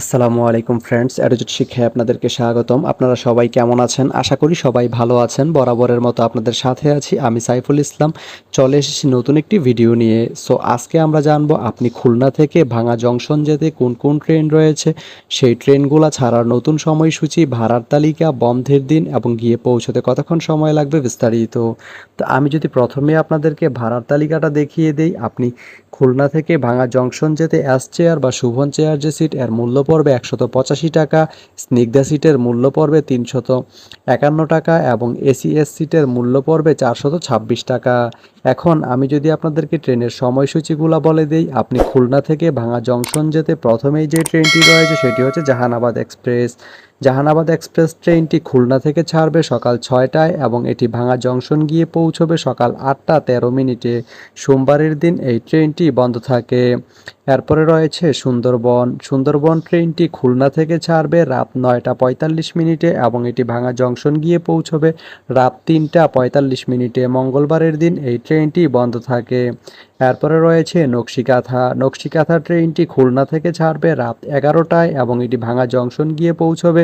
আসসালামু আলাইকুম ফ্রেন্ডস অ্যাডোজেট শিক্ষায় আপনাদেরকে স্বাগতম। আপনারা সবাই কেমন আছেন? আশা করি সবাই ভালো আছেন। বরাবরের মতো আপনাদের সাথে আছি আমি সাইফুল ইসলাম। চলে এসেছি নতুন একটি ভিডিও নিয়ে। সো আজকে আমরা জানব আপনি খুলনা থেকে ভাঙা জংশন যেতে কোন কোন ট্রেন রয়েছে? সেই ট্রেনগুলো ছাড়ার নতুন সময়সূচি, ভাড়ার তালিকা, বন্ধের দিন এবং গিয়ে পৌঁছতে কতক্ষণ সময় লাগবে বিস্তারিত। তো, আমি যদি প্রথমে আপনাদেরকে ভাড়ার তালিকাটা দেখিয়ে দেই, আপনি খুলনা থেকে ভাঙা জংশন যেতে অ্যাস চেয়ার বা শুভন চেয়ার যে সিট এর মূল্য পড়বে একশত পঁচাশি টাকা, স্নিগ্ধা সিটের মূল্য পড়বে তিনশত একান্ন টাকা এবং এসিএস সিটের মূল্য পড়বে চারশত ছাব্বিশ টাকা। এখন আমি যদি আপনাদেরকে ট্রেনের সময়সূচিগুলো বলে দিই, আপনি খুলনা থেকে ভাঙা জংশন যেতে প্রথমেই যে ট্রেনটি রয়েছে সেটি হচ্ছে জাহানাবাদ এক্সপ্রেস। জাহানাবাদ এক্সপ্রেস ট্রেনটি খুলনা থেকে ছাড়বে সকাল ছয়টায় এবং এটি ভাঙা জংশন গিয়ে পৌঁছবে সকাল আটটা তেরো মিনিটে। সোমবারের দিন এই ট্রেনটি বন্ধ থাকে। এরপরে রয়েছে সুন্দরবন। সুন্দরবন ট্রেনটি খুলনা থেকে ছাড়বে রাত নয়টা পঁয়তাল্লিশ মিনিটে এবং এটি ভাঙা জংশন গিয়ে পৌঁছবে রাত তিনটা পঁয়তাল্লিশ মিনিটে। মঙ্গলবারের দিন এই ট্রেনটি বন্ধ থাকে। এরপরে রয়েছে নকশিকাথা। নকশিকাথা ট্রেনটি খুলনা থেকে ছাড়বে রাত এগারোটায় এবং এটি ভাঙা জংশন গিয়ে পৌঁছবে